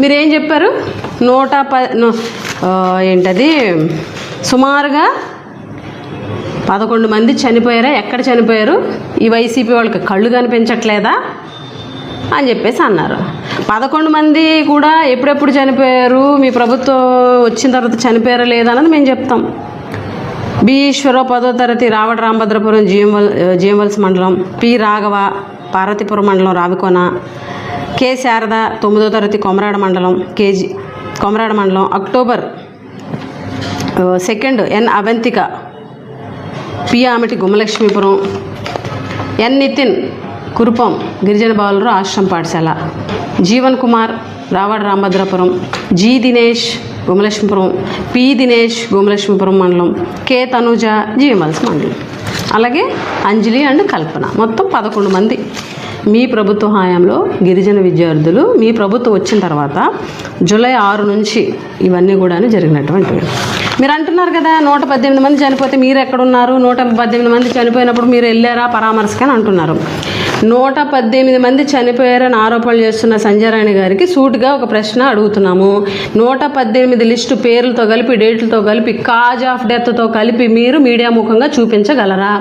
మీరేం చెప్పారు? నూట ప ఏంటది? సుమారుగా పదకొండు మంది చనిపోయారా? ఎక్కడ చనిపోయారు? ఈ వైసీపీ వాళ్ళకి కళ్ళు కనిపించట్లేదా? అని చెప్పేసి అన్నారు. పదకొండు మంది కూడా ఎప్పుడెప్పుడు చనిపోయారు? మీ ప్రభుత్వం వచ్చిన తర్వాత చనిపోయారా లేదా అన్నది మేము చెప్తాం. బి ఈశ్వరరావు పదో తరగతి రావడ రామభద్రపురం జీఎంవల్ జీఎంవల్స్ మండలం పి రాఘవ పార్వతీపురం మండలం రావికోన కె. శారద తొమ్మిదో తరగతి కొమరాడ మండలం కేజీ కొమరాడ మండలం October second N. Avantika P. Ameti Gummalakshmipuram N. Nitin Kurupam గిరిజన బాలురు ఆశ్రమ పాఠశాల జీవన్ కుమార్ రావాడ రామభద్రాపురం జి. దినేష్ గుమలక్ష్మీపురం పి. దినేష్ గుమలక్ష్మీపురం మండలం కె. తనుజ జీవమల్స్ మండలం. అలాగే అంజలి అండ్ కల్పన మొత్తం పదకొండు మంది. మీ ప్రభుత్వ హయాంలో గిరిజన విద్యార్థులు మీ ప్రభుత్వం వచ్చిన తర్వాత జూలై ఆరు నుంచి ఇవన్నీ కూడా జరిగినటువంటివి మీరు అంటున్నారు కదా నూట పద్దెనిమిది మంది చనిపోతే మీరు ఎక్కడున్నారు? నూట పద్దెనిమిది మంది చనిపోయినప్పుడు మీరు వెళ్ళారా? పరామర్శకని అంటున్నారు. నూట పద్దెనిమిది మంది చనిపోయారని ఆరోపణలు చేస్తున్న సంజయ్ రాణి గారికి సూటుగా ఒక ప్రశ్న అడుగుతున్నాము. నూట పద్దెనిమిది లిస్టు పేర్లతో కలిపి డేట్లతో కలిపి కాజ్ ఆఫ్ డెత్తో కలిపి మీరు మీడియా ముఖంగా చూపించగలరా?